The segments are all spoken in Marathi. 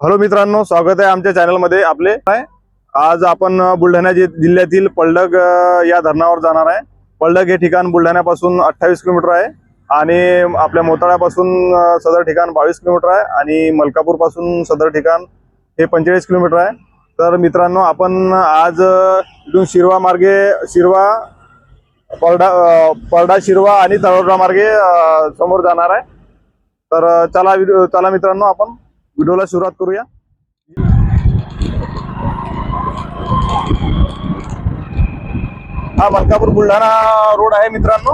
हॅलो मित्रांनो स्वागत आहे आमच्या चॅनलमध्ये आपले. काय? आज आपण बुलढाणा जिल्ह्यातील पलडग या धरणावर जाणार आहे. पलडग हे ठिकाण बुलढाण्यापासून अठ्ठावीस किलोमीटर आहे आणि आपल्या मोताळ्यापासून सदर ठिकाण बावीस किलोमीटर आहे आणि मलकापूरपासून सदर ठिकाण हे पंचेचाळीस किलोमीटर आहे. तर मित्रांनो आपण आज इथून शिरवा मार्गे शिरवा परडा अ, शिरवा आणि तळोडा मार्गे समोर जाणार आहे. तर चला चला मित्रांनो आपण. व्हिडिओला सुरुवात करूया. हा मलकापूर बुलढाणा रोड आहे मित्रांनो.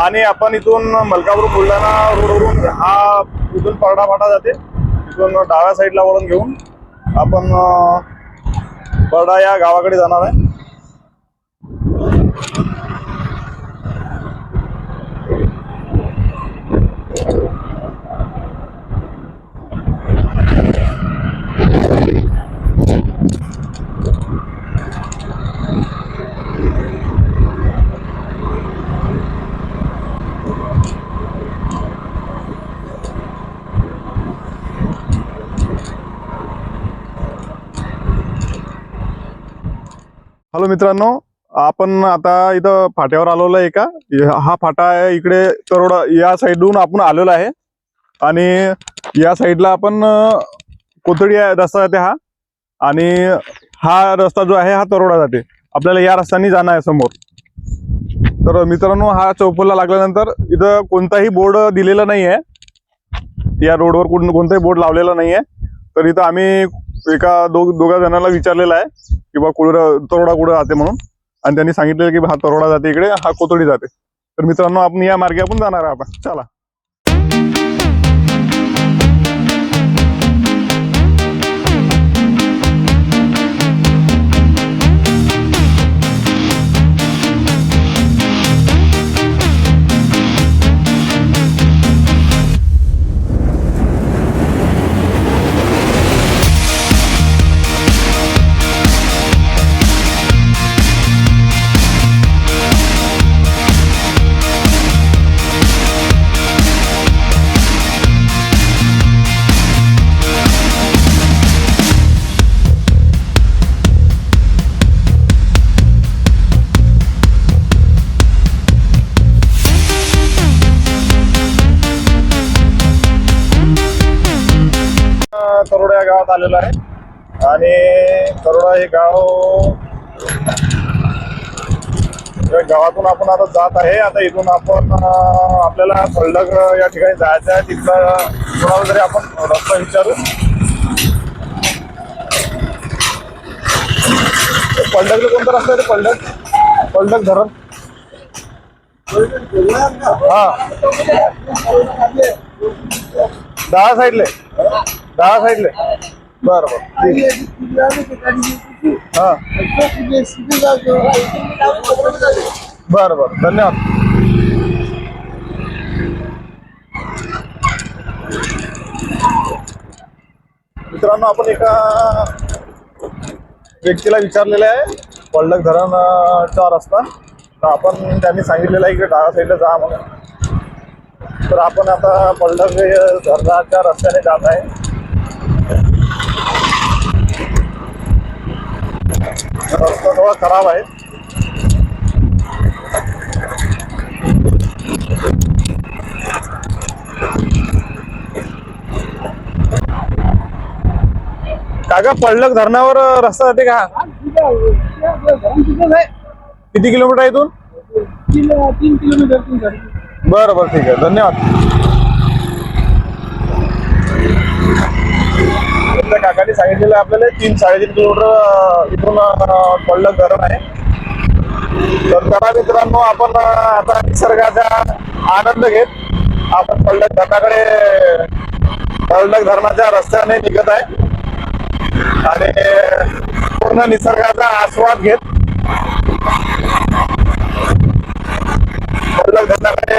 आणि आपण इथून मलकापूर बुलढाणा रोडवरून हा इथून परडा फाटा जाते. इथून डाव्या साईडला वळून घेऊन आपण परडा या गावाकडे जाणार आहे. हॅलो मित्रांनो आपण आता इथं फाट्यावर आलेलो आहे का? हा फाटा आहे इकडे तरोडा या साईडहून आपण आलेलो आहे. आणि या साईडला आपण कोथडी कोथळी आहे रस्ता जाते हा. आणि हा रस्ता जो आहे हा तरोडा जाते. आपल्याला या रस्त्याने जाणं आहे समोर. तर मित्रांनो हा चौफुला लागल्यानंतर इथं कोणताही बोर्ड दिलेला नाही आहे या रोडवर कोण कोणताही बोर्ड लावलेला नाही आहे तर इथं आम्ही एका दोघ दोघा जणांना विचारलेलं आहे की बा कुठं तरोडा कुठं जाते म्हणून. आणि त्यांनी सांगितलेलं की हा तरोडा जाते इकडे हा कोथोडी जाते. तर मित्रांनो आपण या मार्गे आपण जाणार आहे आपण चला. आलेलो आहे. आणि तरोडा हे गाव गावातून आपण आता जात आहे. आता इथून आपण आपल्याला फलडग या ठिकाणी जायचं आहे. तिथं कोणाला जरी आपण रस्ता विचारू. पलडगला कोणता रस्ता आहे रे? पलडग पलडग धरण. हा. दहा साईडले. दहा साईडले. बरं बरं. बर बरं बरं. धन्यवाद. मित्रांनो आपण एका व्यक्तीला विचारलेलं आहे पल्लक धरणचा रस्ता. तर आपण त्यांनी सांगितलेलं आहे की डाव्या साईडला जा म्हणून. तर आपण आता पल्लक धरणाच्या रस्त्याने जात आहे. रस्ता थोडा खराब आहे. काका पडलक धरणावर रस्ता जाते का? किती किलोमीटर आहे इथून? तीन किलोमीटर बरं बरं ठीक आहे. धन्यवाद. त्या काकाने सांगितलेलं आपल्याला तीन साडेतीन किलोमीटर इथून पडलं पडलक आहे तर चला मित्रांनो आपण आता निसर्गाचा आनंद घेत आपण पल्लक धरणाकडे पल्लक धरणाच्या रस्त्याने निघत आहे. आणि पूर्ण निसर्गाचा आस्वाद घेत पल्लक धरणाकडे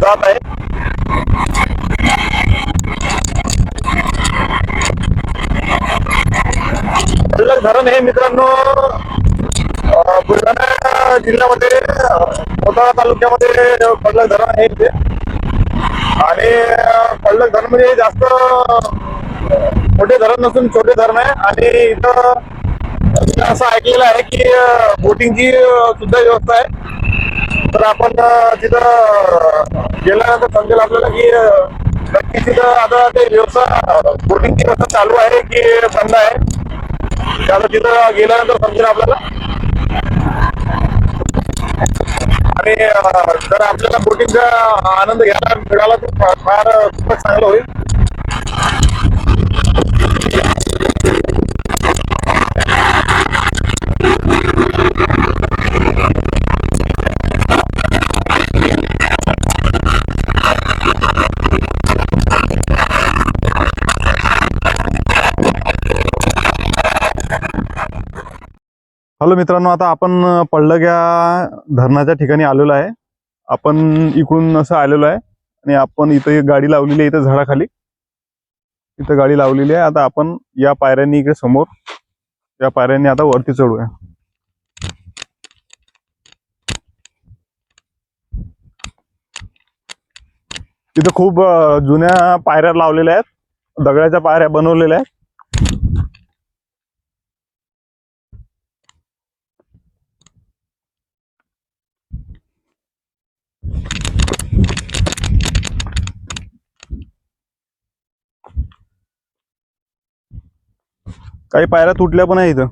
जात आहे. पडलक हे मित्रांनो बुलढाणा जिल्ह्यामध्ये अं, मोताळा तालुक्यामध्ये पडलक धरण आहे इथे. आणि पडलक धरण म्हणजे जास्त मोठे धरण नसून छोटे धरण आहे. आणि इथं मी असं ऐकलेलं आहे की बोटिंगची सुद्धा व्यवस्था आहे. तर आपण तिथं गेल्यानंतर समजेल आपल्याला की नक्की तिथं आता ते व्यवस्था बोटिंगची व्यवस्था चालू आहे की बंद आहे? आता तिथं गेल्यानंतर समजेल आपल्याला. आणि जर आपल्याला बोटिंगचा आनंद घ्यायला मिळाला तर फार फार खूपच चांगलं होईल. हॅलो मित्रांनो आता आपण पडलग्या धरणाच्या ठिकाणी आलेलो आहे. आपण इकडून असं आलेलो आहे आणि आपण इथं एक गाडी लावलेली आहे इथं झाडाखाली. इथं गाडी लावलेली आहे. आता आपण या पायऱ्यांनी इकडे समोर या पायऱ्यांनी आता वरती चढूया. तिथं खूप जुन्या पायऱ्या लावलेल्या आहेत. दगडाच्या पायऱ्या बनवलेल्या आहेत. काही पायऱ्या तुटल्या पण आहे इथं.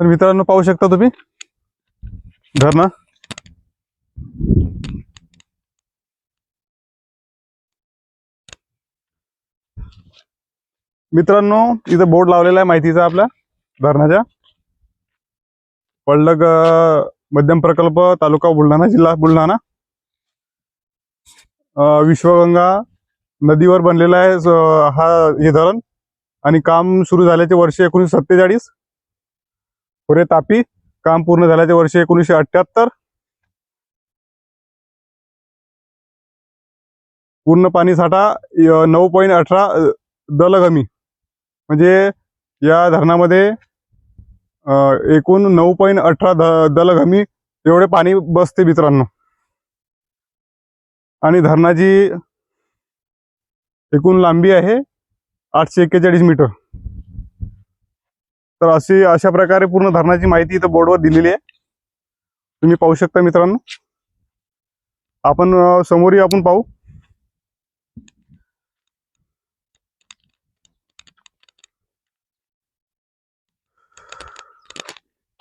तर मित्रांनो पाहू शकता तुम्ही? धरणं. मित्रांनो इथं बोर्ड लावलेला आहे माहितीचा आपल्या धरणाच्या. पडलग मध्यम प्रकल्प तालुका बुलढाणा जिल्हा बुलढाणा. विश्वगंगा नदीवर बनलेला आहे हा हे धरण. आणि काम सुरू झाल्याचे वर्ष एकोणीसशे सत्तेचाळीस. पुरे तापी काम पूर्ण झाल्याचे वर्ष एकोणीसशे अठ्ठ्याहत्तर. पूर्ण पाणी साठा नऊ पॉईंट अठरा दलगमी. म्हणजे या धरणामध्ये एकूण नऊ पॉईंट अठरा द दलगमी एवढे पाणी बसते मित्रांनो. आणि धरणाची एकूण लांबी आहे आठशे एक्केचाळीस मीटर. तर अशी अशा प्रकारे पूर्ण धरणाची माहिती इथं बोर्डवर दिलेली आहे. तुम्ही पाहू शकता मित्रांनो. आपण समोरही आपण पाहू.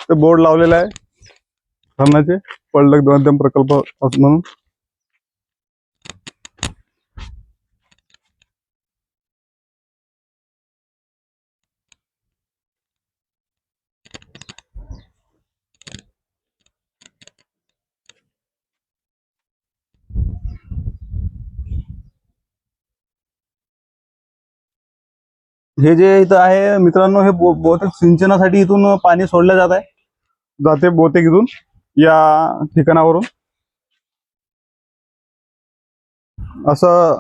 मस्त बोर्ड लावलेला आहे. धरणाचे पडलक दोन प्रकल्प म्हणून. हे जे इथं आहे मित्रांनो हे बहुतेक सिंचनासाठी इथून पाणी सोडलं जात आहे. जाते बहुतेक इथून या ठिकाणावरून. असं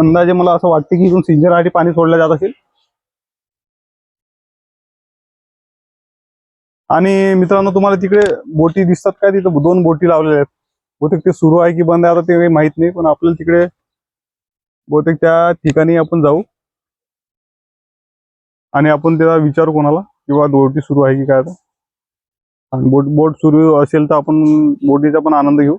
अंदाजे मला असं वाटते की इथून सिंचनासाठी पाणी सोडलं जात असेल. आणि मित्रांनो तुम्हाला तिकडे बोटी दिसतात काय तिथं दोन बोटी लावलेल्या आहेत. बहुतेक ते सुरू आहे की बंद आहे आता ते काही माहीत नाही पण आपल्याला तिकडे बहुतेक त्या ठिकाणी आपण जाऊ. आणि आपण त्याला विचारू कोणाला किंवा बोटी सुरू आहे की काय आता. आणि बोट बोट सुरू असेल तर आपण बोटीचा पण आनंद घेऊ.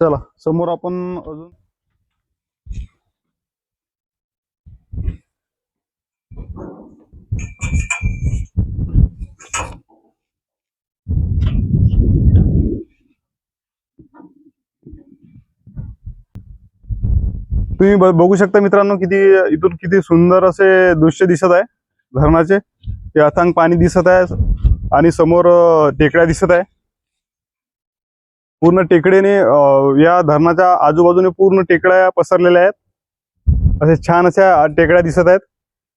चला समोर आपण अजून तुम्ही बघू शकता मित्रांनो किती इथून किती सुंदर असे दृश्य दिसत आहे धरणाचे. हे अथांग पाणी दिसत आहे आणि समोर टेकड्या दिसत आहे. पूर्ण टेकड्याने या धरणाच्या आजूबाजूने पूर्ण टेकड्या पसरलेल्या आहेत. असे छान अशा टेकड्या दिसत आहेत.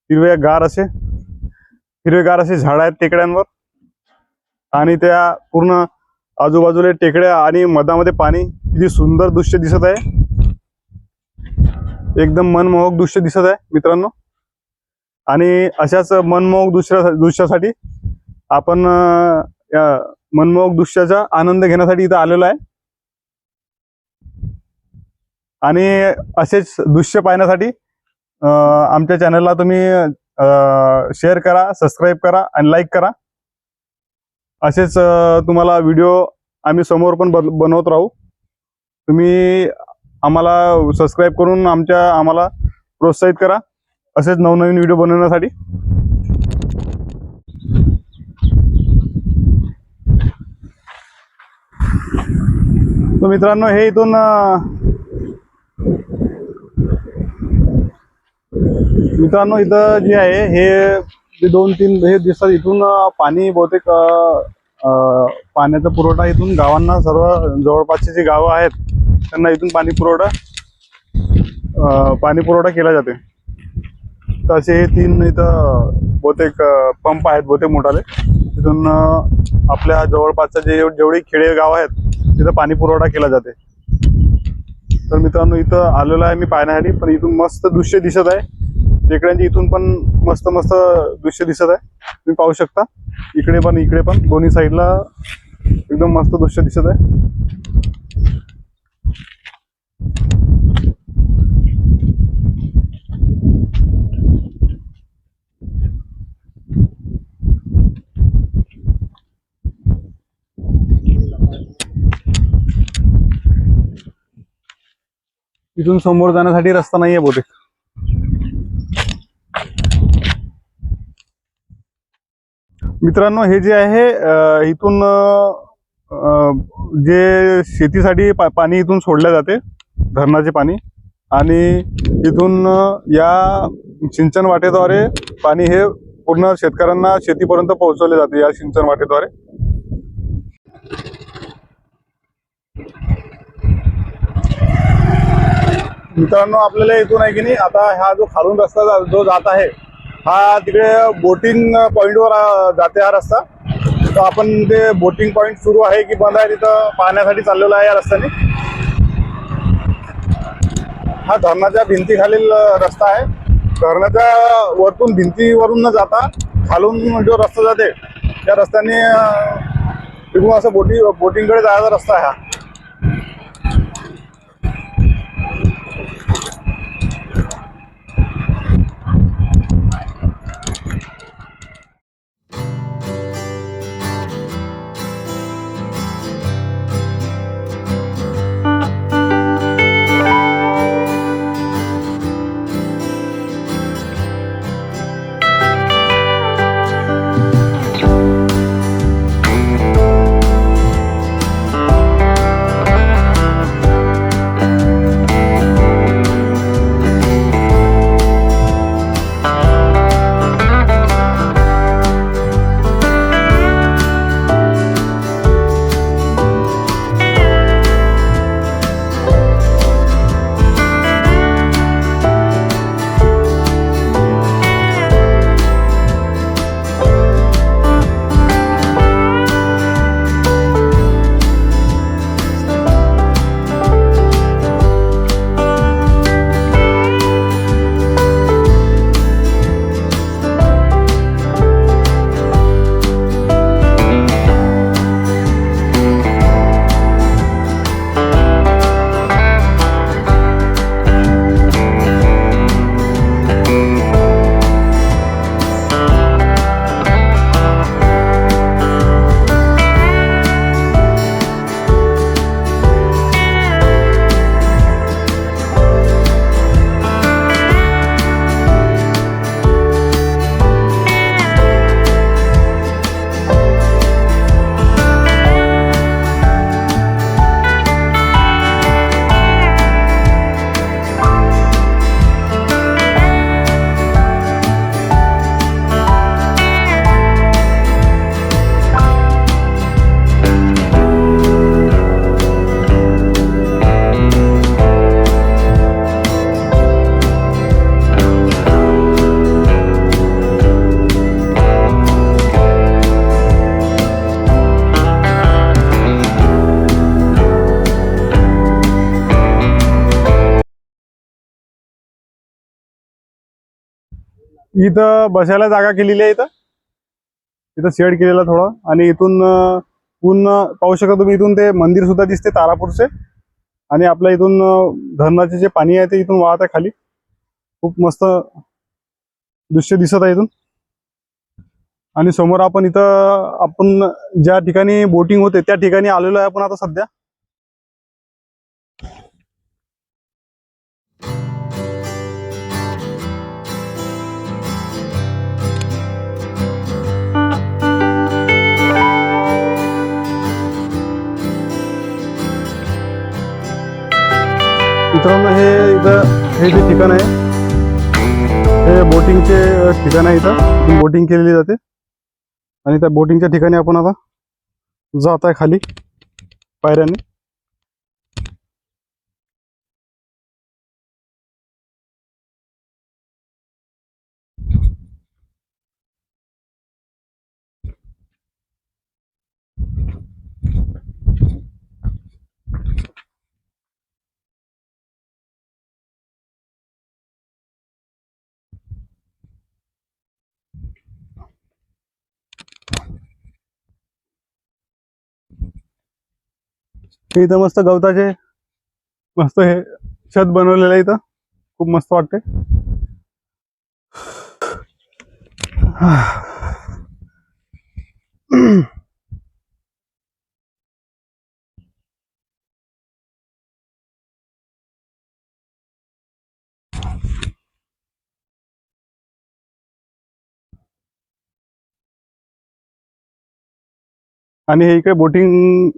हिरव्या गार असे हिरवेगार असे झाड आहेत टेकड्यांवर. आणि त्या पूर्ण आजूबाजूला टेकड्या आणि मधामध्ये पाणी किती सुंदर दृश्य दिसत आहे. एकदम मनमोहक दृश्य दिसत आहे मित्रांनो. आणि अशाच मनमोहक दृश्य दृश्यासाठी आपण या मनमोहक दृश्याचा आनंद घेण्यासाठी इथं आलेलो आहे. आणि असेच दृश्य पाहण्यासाठी आमच्या चॅनलला तुम्ही शेअर करा सबस्क्राईब करा आणि लाईक करा. असेच तुम्हाला व्हिडिओ आम्ही समोर पण बन- बनवत राहू. तुम्ही आम्हाला सबस्क्राईब करून आमच्या आम्हाला प्रोत्साहित करा. असेच नवनवीन व्हिडिओ बनवण्यासाठी. तर मित्रांनो हे इथून मित्रांनो इथं जे आहे हे दोन तीन हे दिवसात इथून पाणी बहुतेक पाण्याचा पुरवठा इथून गावांना सर्व जवळपासचे जे गावं आहेत त्यांना इथून पाणी पुरवठा पाणी पुरवठा केला जाते तर असे हे तीन इथं बहुतेक पंप आहेत बहुतेक मोठाले. तिथून आपल्या जवळपासच्या जे जेवढे खेडे गाव आहेत तिथं पाणी पुरवठा केला जाते तर मित्रांनो इथं आलेलो आहे मी पाहण्यासाठी पण इथून मस्त दृश्य दिसत आहे. टेकड्यांची इथून पण मस्त मस्त दृश्य दिसत आहे. तुम्ही पाहू शकता. इकडे पण इकडे पण दोन्ही साईडला एकदम मस्त दृश्य दिसत आहे. इथून समोर जाण्यासाठी रस्ता नाहीये बहुतेक. मित्रांनो हे जे आहे इथून जे शेतीसाठी पा- पाणी इथून सोडले जाते धरणाचे पाणी आणि इथून या सिंचन वाटेद्वारे पाणी हे पूर्ण शेतकऱ्यांना शेतीपर्यंत पोहोचवले जाते या सिंचन वाटेद्वारे. मित्रांनो आपल्याला इथून आहे की नाही? आता हा जो खालून रस्ता जा- जो जात आहे हा तिकडे बोटिंग पॉईंटवर जाते हा रस्ता. तर आपण ते बोटिंग पॉईंट सुरू आहे की बंद आहे तिथं पाहण्यासाठी चाललेलो आहे या रस्त्याने. हा धरणाच्या भिंतीखालील रस्ता आहे. धरणाच्या वरतून भिंतीवरून न जाता खालून जो रस्ता जाते त्या रस्त्याने तिकडून असं बोटी बोटिंगकडे जायचा रस्ता आहे हा. इथं बसायला जागा केलेली आहे इथं. इथं शेड केलेला थोडं. आणि इथून पूर्ण पाहू शकता तुम्ही इथून ते मंदिर सुद्धा दिसते तारापूरचे. आणि आपल्या इथून धरणाचे जे पाणी आहे ते इथून वाहत आहे खाली. खूप मस्त दृश्य दिसत आहे इथून. आणि समोर आपण इथं आपण ज्या ठिकाणी बोटिंग होते त्या ठिकाणी आलेलो आहे आपण आता सध्या. हे जे ठिकाण आहे हे बोटिंगचे ठिकाण आहे इथं. बोटिंग केलेली जाते. आणि त्या बोटिंगच्या ठिकाणी आपण आता जात आहे खाली पायऱ्याने. इथं मस्त गवताचे मस्त हे छत बनवलेलं आहे इथं. खूप मस्त वाटते आणि हे इकडे बोटिंग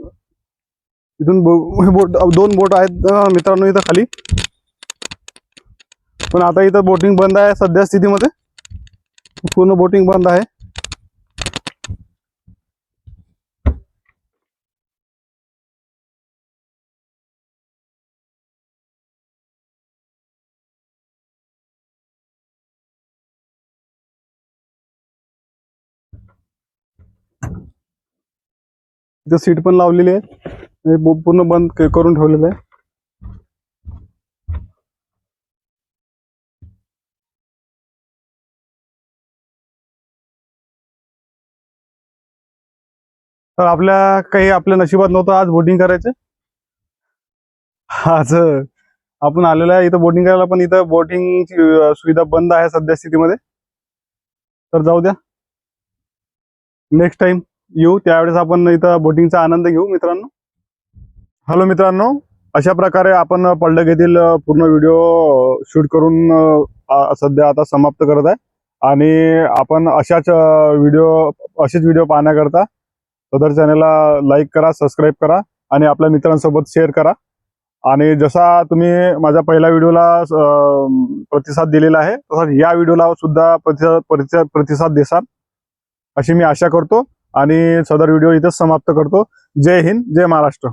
इथून बोट दोन बोट आहेत मित्रांनो इथं खाली. पण आता इथं बोटिंग बंद आहे सध्या स्थितीमध्ये. पूर्ण बोटिंग बंद आहे. इथं सीट पण लावलेली आहे. हे पूर्ण बंद करून ठेवलेलं आहे. तर आपल्या काही आपल्या नशिबात नव्हतं आज बोटिंग करायचं. आज आपण आलेलो आहे इथं बोटिंग करायला पण इथं बोटिंगची सुविधा बंद आहे सध्या स्थितीमध्ये. तर जाऊ द्या. नेक्स्ट टाइम येऊ त्यावेळेस आपण इथं बोटिंगचा आनंद घेऊ मित्रांनो. हॅलो मित्रांनो अशा प्रकारे आपण पडलग येथील पूर्ण व्हिडिओ शूट करून सध्या आता समाप्त करत आहे. आणि आपण अशाच व्हिडिओ असेच व्हिडिओ पाहण्याकरता सदर चॅनलला लाईक करा सबस्क्राईब करा आणि आपल्या मित्रांसोबत शेअर करा. आणि जसा तुम्ही माझ्या पहिल्या व्हिडिओला प्रतिसाद दिलेला आहे तसा या व्हिडिओला सुद्धा प्रतिसाद प्रतिसाद प्रतिसाद देसाल अशी मी आशा करतो. आणि सदर व्हिडिओ इथेच समाप्त करतो. जय हिंद जय महाराष्ट्र.